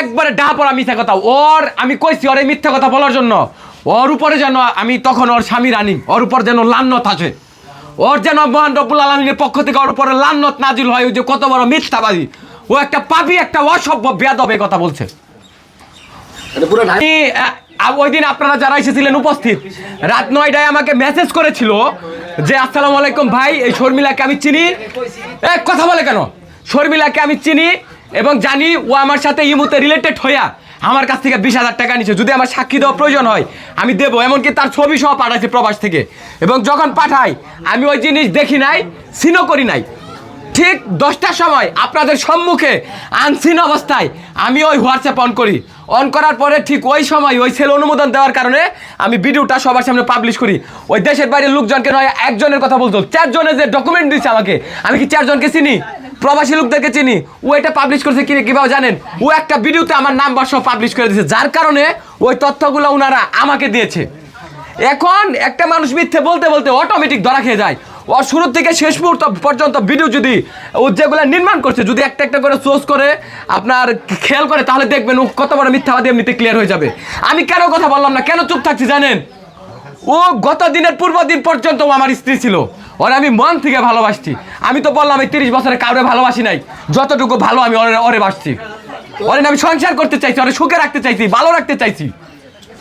একবারে ডাহা পড়া মিথ্যা কথা। ওর আমি কইছি ওর এই মিথ্যা কথা বলার জন্য। ওর উপরে যেন আমি তখন ওর স্বামী রানী ওর উপর যেন লান্নত আছে ওর যেন মহান রব্বুল আলমিনের পক্ষ থেকে ওর উপরে লান্নত নাজিল হয় ওই যে কত বড় মিথ্যাবাদী। ও একটা পাপি একটা অসভ্য বেয়াদব এই কথা বলছে। ওই দিন আপনারা যারা এসেছিলেন উপস্থিত রাত নয়টায় আমাকে মেসেজ করেছিল যে আসসালামু আলাইকুম ভাই এই শর্মিলাকে আমি চিনি। এক কথা বলে কেন? শর্মিলাকে আমি চিনি এবং জানি ও আমার সাথে এই মুহূর্তে রিলেটেড হইয়া আমার কাছ থেকে বিশ হাজার টাকা নিচ্ছে যদি আমার সাক্ষী দেওয়া প্রয়োজন হয়, আমি দেবো। এমনকি তার ছবি সহ পাঠাইছে প্রবাস থেকে। এবং যখন পাঠাই, আমি ওই জিনিস দেখি নাই সিনও করি নাই। ঠিক দশটার সময় আপনাদের সম্মুখে আনসিন অবস্থায় আমি ওই হোয়াটসঅ্যাপ অন করি। অন করার পরে ঠিক ওই সময় ওই ছেলে অনুমোদন দেওয়ার কারণে আমি ভিডিওটা সবার সামনে পাবলিশ করি। ওই দেশের বাইরের লোকজনকে নয়, একজনের কথা বলতো। চারজনের যে ডকুমেন্ট দিচ্ছে আমাকে, আমি কি চারজনকে চিনি? প্রবাসী লোকদেরকে চিনি। ও এটা পাবলিশ করছে কিনে কীভাবে জানেন? ও একটা ভিডিওতে আমার নাম্বার সব পাবলিশ করে দিয়েছে যার কারণে ওই তথ্যগুলো ওনারা আমাকে দিয়েছে। এখন একটা মানুষ মিথ্যে বলতে বলতে অটোমেটিক ধরা খেয়ে যায়। ও শুরু থেকে শেষ মুহূর্ত পর্যন্ত ভিডিও যদি ও যেগুলো নির্মাণ করছে যদি একটা একটা করে সোর্স করে আপনার খেয়াল করে তাহলে দেখবেন ও কত বড় মিথ্যাবাদী এমনিতে ক্লিয়ার হয়ে যাবে। আমি কেন কথা বললাম না? কেন চুপ থাকছি জানেন? ও গত দিনের পূর্ব দিন পর্যন্ত ও আমার স্ত্রী ছিল। ওরে আমি মন থেকে ভালোবাসছি। আমি তো বললাম এই তিরিশ বছরে কাউরে ভালোবাসি নাই। যতটুকু ভালো আমি ওরে ওরে বাসছি। ওরে আমি সংসার করতে চাইছি ওরে সুখে রাখতে চাইছি ভালো রাখতে চাইছি।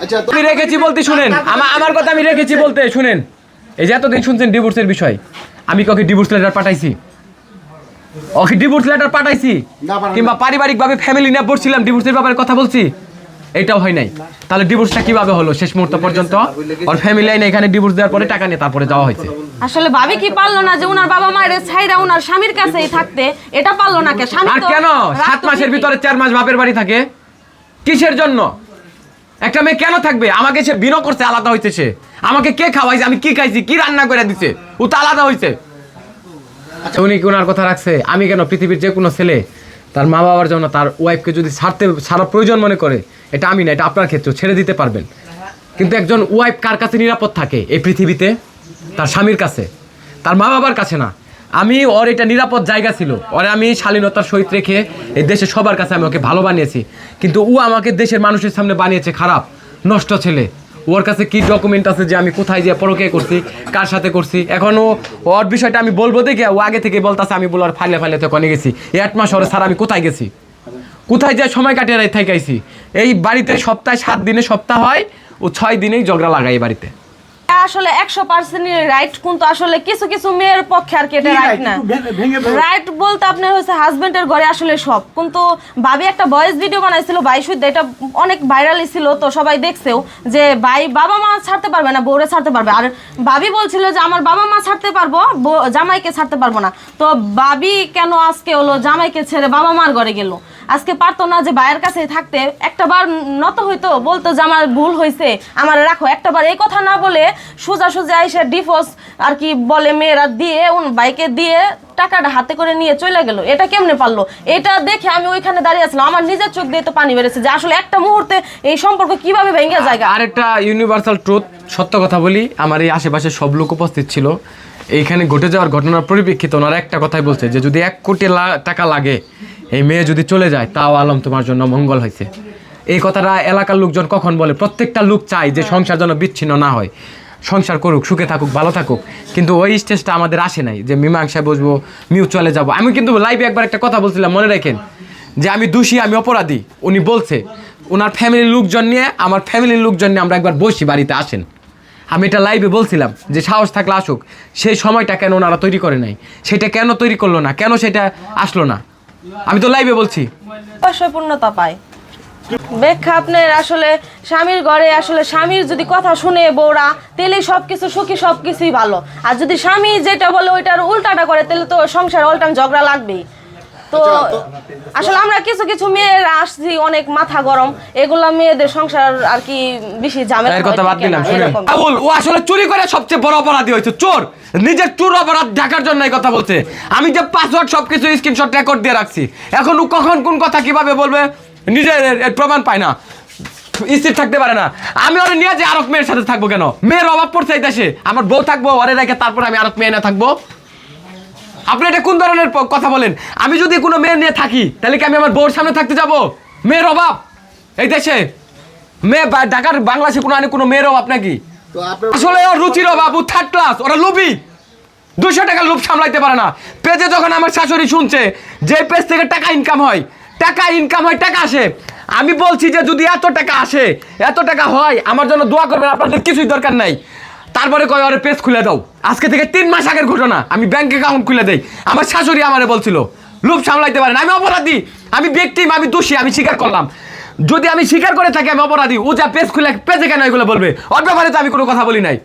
আচ্ছা আমি রেখেছি বলতে শুনেন। আমার কথা আমি রেখেছি বলতে শুনেন। এই যে এতদিন শুনছেন ডিভোর্সের বিষয় আমি কাউকে ডিভোর্স লেটার পাঠাইছি। ওকে ডিভোর্স লেটার পাঠাইছি কিংবা পারিবারিকভাবে ফ্যামিলি নিয়ে পড়ছিলাম ডিভোর্সের ব্যাপারে কথা বলছি এটাও হয় নাই। তাহলে ডিভোর্সটা কীভাবে হলো? শেষ মুহূর্ত পর্যন্ত ওর ফ্যামিলি আইনে এখানে ডিভোর্স দেওয়ার পরে টাকা নিয়ে তারপরে যাওয়া হয়েছে। আসলে ভাবি কি পারল না যে ওনার বাবা মায়ের ছাইরা উনার স্বামীর কাছেই থাকতে? এটা পারল না কে? স্বামী আর কেন? সাত মাসের ভিতরে চার মাস বাপের বাড়ি থাকে। কিসের জন্য? একটা মেয়ে কেন থাকবে? আমাকে সে বিনো করছে আলাদা হইছে সে আমাকে কে খাওয়াইছে? আমি কি খাইছি? কি রান্না করে দিছে? ও তো আলাদা হইছে। উনি কি ওনার কথা রাখছে? আমি কেন পৃথিবীর যে কোনো ছেলে তার মা বাবার জন্য তার ওয়াইফকে যদি ছাড়তে ছাড়া প্রয়োজন মনে করে এটা আমি না এটা আপনার ক্ষেত্রে ছেড়ে দিতে পারবেন। কিন্তু একজন ওয়াইফ কার কাছে নিরাপদ থাকে? এই পৃথিবীতে তার স্বামীর কাছে তার মা বাবার কাছে না। আমি, ওর এটা নিরাপদ জায়গা ছিল। ওরে আমি শালীনতার সহিত রেখে এই দেশে সবার কাছে আমি ওকে ভালো বানিয়েছি। কিন্তু ও আমাকে দেশের মানুষের সামনে বানিয়েছে খারাপ, নষ্ট ছেলে। ওর কাছে কি ডকুমেন্ট আছে যে আমি কোথায় যে পরকে করছি, কার সাথে করছি? এখনও ওর বিষয়টা আমি বলব দেখে ও আগে থেকে বলতেছে, আমি বলার ফাইলে ফাইলে তো কনে গেছি। আট মাস ওরে স্যার আমি কোথায় গেছি? কোথায় যায় সময় কাটিয়ে রাই থাকাইছি এই বাড়িতে সপ্তাহে সাত দিনে সপ্তাহ হয়, ও ছয় দিনেই ঝগড়া লাগাই বাড়িতে। আসলে একশো পার্সেন্ট রাইট কিন্তু আসলে কিছু কিছু মেয়ের পক্ষে আর কি এটা রাইট না। রাইট বলতে আপনার হচ্ছে হাজবেন্ডের ঘরে আসলে সব। কিন্তু ভাবি একটা ভয়েস ভিডিও বানাইছিল ভাই শুদ্ধ এটা অনেক ভাইরাল ছিল তো সবাই দেখছেও যে ভাই বাবা মা ছাড়তে পারবে না বউরে ছাড়তে পারবে। আর ভাবি বলছিল যে আমার বাবা মা ছাড়তে পারব জামাইকে ছাড়তে পারব না। তো ভাবি কেন আজকে হলো জামাইকে ছেড়ে বাবা মার ঘরে গেল? আজকে পারতো না যে ভাইয়ের কাছে থাকতে। একটা বার নত হইতো, বলতো যে আমার ভুল হয়েছে আমার রাখো। একটা বার এই কথা না বলে সোজা সোজা এসে ডিভোর্স আর কি বলে মেয়েরা দিয়ে বাইকে দিয়ে টাকাটা হাতে করে নিয়ে চলে গেল। এটা কেমনে পারল? এটা দেখে আমি ওইখানে দাঁড়িয়ে আসলাম আমার নিজের চোখ দিয়ে তো পানি বেড়েছে যে আসলে একটা মুহূর্তে এই সম্পর্ক কীভাবে ভেঙে যায় আর একটা ইউনিভার্সাল ট্রুথ সত্য কথা বলি, আমার এই আশেপাশে সব লোক উপস্থিত ছিল। এইখানে ঘটে যাওয়ার ঘটনার পরিপ্রেক্ষিতে ওনারা একটা কথাই বলছে যে, যদি এক কোটি টাকা লাগে এই মেয়ে যদি চলে যায়, তাও আলম তোমার জন্য মঙ্গল হয়েছে। এই কথাটা এলাকার লোকজন কখন বলে? প্রত্যেকটা লোক চায় যে সংসার যেন বিচ্ছিন্ন না হয়। সংসার করুক, সুখে থাকুক, ভালো থাকুক। কিন্তু ওই স্টেজটা আমাদের আসে নাই যে মীমাংসায় বসবো মিউচুয়ালে যাব। আমি কিন্তু লাইভে একবার একটা কথা বলছিলাম, মনে রাখেন, যে আমি দোষী, আমি অপরাধী। উনি বলছে ওনার ফ্যামিলির লোকজন নিয়ে, আমার ফ্যামিলির লোকজন নিয়ে আমরা একবার বসি, বাড়িতে আসেন। আমি এটা লাইভে বলছিলাম, যে সাহস থাকলে আসুক। সেই সময়টা কেন ওনারা তৈরি করে নাই? সেটা কেন তৈরি করল না? কেন সেটা আসলো না? আমি তো লাইভে বলছি। অসম্পূর্ণতা পূর্ণতা পায়। ব্যাখ্যা আপনার আসলে স্বামীর ঘরে আসলে স্বামীর যদি কথা শুনে বউরা, তাহলে সবকিছু সুখী, সবকিছুই ভালো। আর যদি স্বামী যেটা বলে ওইটার উল্টাটা করে, তাহলে তো সংসার অল্টান ঝগড়া লাগবেই। তো আসলে আমরা কিছু কিছু মেয়েরা আসছি অনেক মাথা গরম। এগুলা মেয়েদের সংসার আর কি বেশি ঝামেলা এর কথা বাদ দিলাম। আবুল, ও আসলে চুরি করে সবচেয়ে বড় অপরাধী হয়েছে। চোর! নিজের চোর অপরাধ ঢাকার জন্য এই কথা বলছে। আমি যে পাসওয়ার্ড সবকিছু স্ক্রিনশট রেকর্ড দিয়ে রাখছি। এখন ও কখন কোন কথা কীভাবে বলবে নিজের প্রমাণ পায় না। স্থির থাকতে পারে না। আমি ওরে নিয়ে যে আরক মেয়ের সাথে থাকব কেন? মেয়ের অভাব পড়ছে এই দেশে। আমার বউ থাকব ওরে রেখে তারপর আমি আরক মেয়ে না থাকব। আপনি এটা কোন ধরনের কথা বলেন? আমি যদি কোনো মেয়ে নিয়ে থাকি তাহলে কি আমি আমার বউর সামনে থাকতে যাব? মেয়ের অভাব। এই দেশে মেয়ে ঢাকার বাংলাদেশে কোনো আনে কোনো মেয়ের অভাব নাকি? আসলে ওর রুচির অভাব থার্ড ক্লাস ওরা লোভী। দুশো টাকা লোভ সামলাইতে পারে না। পেজে যখন আমার শাশুড়ি শুনছে যে পেজ থেকে টাকা ইনকাম হয় টাকা ইনকাম হয় টাকা আসে। আমি বলছি যে যদি এত টাকা আসে এত টাকা হয় আমার জন্য দোয়া করবেন আপনাদের কিছুই দরকার নাই। তারপরে কয় ওরে পেজ খুলে দাও। আজকে থেকে তিন মাস আগের ঘটনা। আমি ব্যাংক অ্যাকাউন্ট খুলে দেই। আমার শাশুড়ি আমারে বলছিল, লোভ সামলাইতে পারেন আমি অপরাধী। আমি ব্যক্তি আমি দোষী, আমি স্বীকার করলাম। যদি আমি স্বীকার করে থাকি, আমি অপরাধী। ও যা পেজ খুলে পেজে কেন এগুলো বলবে? ওর ব্যাপারে তো আমি কোনো কথা বলি নাই।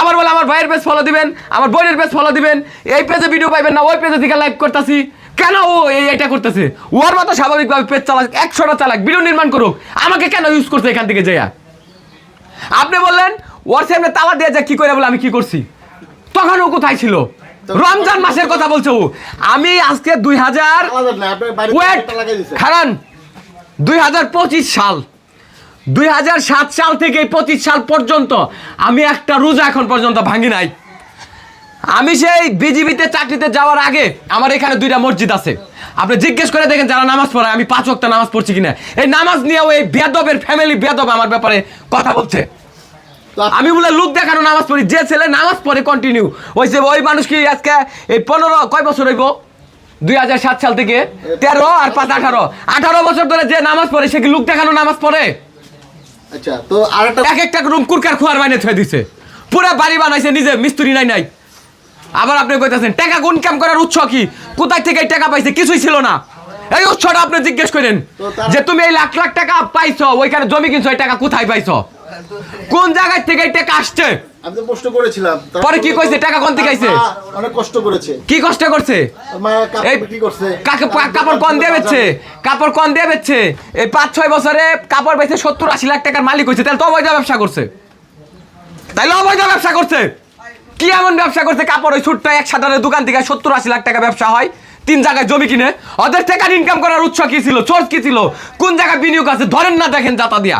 আবার বলে, আমার ভাইয়ের পেজ ফলো দিবেন, আমার বোনের পেজ ফলো দিবেন। এই পেজে ভিডিও পাইবেন না, ওই পেজে থেকে লাইক করতেছি। কেন ও এই এটা করতেছে? ওর মতো স্বাভাবিকভাবে পেজ চালাক, একশোটা চালাক ভিডিও নির্মাণ করুক। আমাকে কেন ইউজ করছে এখান থেকে যেয়া আপনি বললেন ওর সামনে তালা দিয়ে যা কি করে বলে আমি কি করছি? তখন ও কোথায় ছিল? রমজান মাসের কথা বলছো আমি আজকে দুই হাজার খারান দুই হাজার পঁচিশ সাল দুই হাজার সাত সাল থেকে পঁচিশ সাল পর্যন্ত আমি একটা রোজা এখন পর্যন্ত ভাঙি নাই। আমি সেই বিজিবিতে চাকরিতে যাওয়ার আগে আমার এখানে দুইটা মসজিদ আছে। আপনি জিজ্ঞেস করে দেখেন যারা নামাজ পড়ে আমি পাঁচ ওয়াক্ত নামাজ পড়ছি কিনা। এই নামাজ নিয়েও এই বেদবের ফ্যামিলি বেদব আমার ব্যাপারে কথা বলছে। আমি বলে লোক দেখানো নামাজ পড়ি যে ছেলে নামাজ পড়ে কন্টিনিউ ওই যে ওই মানুষ কি আজকে এই পনেরো কয় বছর হইব? দুই হাজার সাত সাল থেকে। তেরো আর পাঁচ আঠারো। আঠারো বছর ধরে যে নামাজ পড়ে সে কি লোক দেখানো নামাজ পড়ে? আচ্ছা তো আর এক একটা রুম কুরকার খোয়ার বাইনে থয়ে দিছে। পুরো বাড়ি বানাইছে নিজে মিস্ত্রি নাই নাই। আবার আপনি কইতাছেন টাকা ইনকাম করার উৎস কি? কোথায় থেকে টাকা পাইছে? কিছুই ছিল না। এই উৎসটা আপনি জিজ্ঞেস করেন যে তুমি এই লাখ লাখ টাকা পাইছো ওইখানে জমি কিনছো এই টাকা কোথায় পাইছো? কোন জায়গায় থেকে এই টাকা আসছে? আমি তো কষ্ট করেছিলাম। পরে কি কইছে? টাকা কোন থেকে আইছে? অনেক কষ্ট করেছে। কি কষ্ট করছে? এই কাপড় বিক্রি করছে। কাকে কাপড় কন দিয়ে বেচছে? কাপড় কন দিয়ে বেচছে? এই পাঁচ ছয় বছরে কাপড় বেচে সত্তর আশি লাখ টাকার মালিক হয়েছে। তাহলে তো অবৈধ ব্যবসা করছে। তাইলে অবৈধ ব্যবসা করছে। কি এমন ব্যবসা করছে? কাপড় ওই ছোট্ট এক সাধারণ দোকান থেকে সত্তর আশি লাখ টাকা ব্যবসা হয়। তিন জায়গায় জমি কিনে। ওদের টাকার ইনকাম করার উৎস কি ছিল? সোর্স কি ছিল? কোন জায়গায় বিনিয়োগ আছে? ধরেন না দেখেন জাতা দিয়া।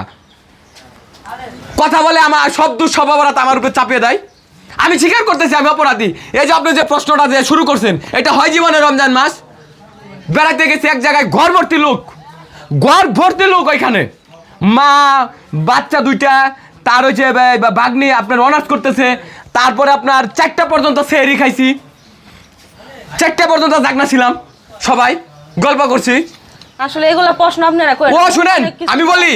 কথা বলে আমার সব দূর সব অপরাধ আমার উপর চাপিয়ে দেয়। আমি স্বীকার করতেছি আমি অপরাধী। এই যে আপনি যে প্রশ্নটা যে শুরু করছেন এটা হয় জীবনে রমজান মাস? বেড়াতে গেছে এক জায়গায় ঘর ভর্তি লোক। ঘর ভর্তি লোক ওইখানে। মা বাচ্চা দুইটা তার ওই যে বাগনি আপনার অনার্স করতেছে তারপরে আপনার চারটা পর্যন্ত সেহরি খাইছি। চারটা পর্যন্ত জাগনা ছিলাম সবাই গল্প করছি। আসলে এগুলো প্রশ্ন আপনারা ও শুনেন আমি বলি।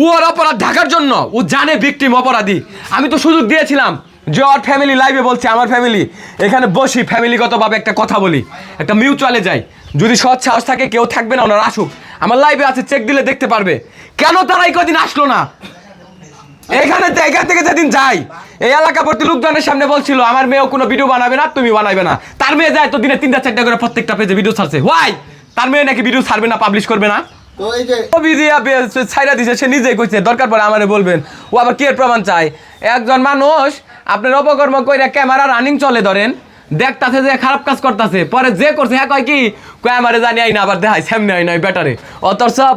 ও ওর অপরাধ ঢাকার জন্য। ও জানে ভিকটিম অপরাধী। আমি তো সুযোগ দিয়েছিলাম যে ওর ফ্যামিলি লাইভে বলছে, আমার ফ্যামিলি এখানে বসি ফ্যামিলিগতভাবে একটা কথা বলি। একটা মিউচুয়ালে যাই। যদি সৎ সাহস থাকে, কেউ থাকবে না, ওনার আসুক। আমার লাইভে আছে চেক দিলে দেখতে পারবে। কেন তারা এই কদিন আসলো না? এখানে এখান থেকে যেদিন যাই, এই এলাকা ভর্তি লোকজনের সামনে বলছিল, আমার মেয়েও কোনো ভিডিও বানাবে না, তুমি বানাবে না। তার মেয়ে যায় তো দিনে তিনটা, চারটা করে প্রত্যেকটা পেজে ভিডিও ছাড়ছে। ওয়াই তার মেয়ে নাকি ভিডিও ছাড়বে না পাবলিশ করবে না? তো এই যে ছবি দিয়া ছাইরা দিছে সে নিজেই কইছে দরকার পড়ে আমারে বলবেন। ও আবার কি এর প্রমাণ চাই একজন মানুষ আপনার অপকর্ম কইরা ক্যামেরা রানিং চলে ধরেন দেখতাছে যে খারাপ কাজ করতেছে পরে যে করছে হ্যাঁ কয় কি? কয় আমারে জানি আই না আবার দেখাই সামনে আই নাই ব্যাটারে।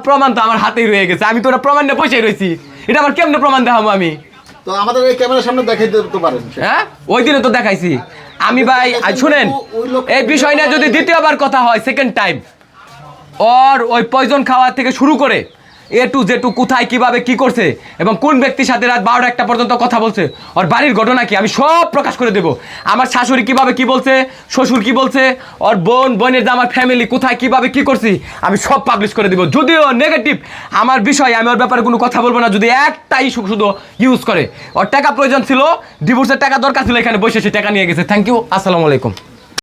প্রমাণ তো আমার হাতেই রয়ে গেছে আমি তো প্রমাণ নিয়ে রয়েছি এটা আবার কেমনে প্রমাণ দেখাবো আমি? তো আমাদের এই ক্যামেরার সামনে দেখাই দিতে পারেন। হ্যাঁ? ওই দিনে তো দেখাইছি। আমি ভাই শুনেন এই বিষয় নিয়ে যদি দ্বিতীয়বার কথা হয় সেকেন্ড টাইম ওর ওই পয়জন খাওয়া থেকে শুরু করে এ টু জে টু কোথায়, কীভাবে, কি করছে এবং কোন ব্যক্তির সাথে রাত বারোটা একটা পর্যন্ত কথা বলছে, ওর বাড়ির ঘটনা কি, আমি সব প্রকাশ করে দেব। আমার শাশুড়ি কীভাবে কি বলছে, শ্বশুর কি বলছে, ওর বোন, বোনের যে আমার ফ্যামিলি কোথায়, কীভাবে, কি করছি, আমি সব পাবলিশ করে দেবো। যদিও নেগেটিভ আমার বিষয় আমি ওর ব্যাপারে কোনো কথা বলব না, যদি একটা ইস্যু শুধু ইউজ করে। ওর টাকা প্রয়োজন ছিল ডিভোর্সের টাকা দরকার ছিল, এখানে বসে সে টাকা নিয়ে গেছে। থ্যাংক ইউ আসসালামু আলাইকুম।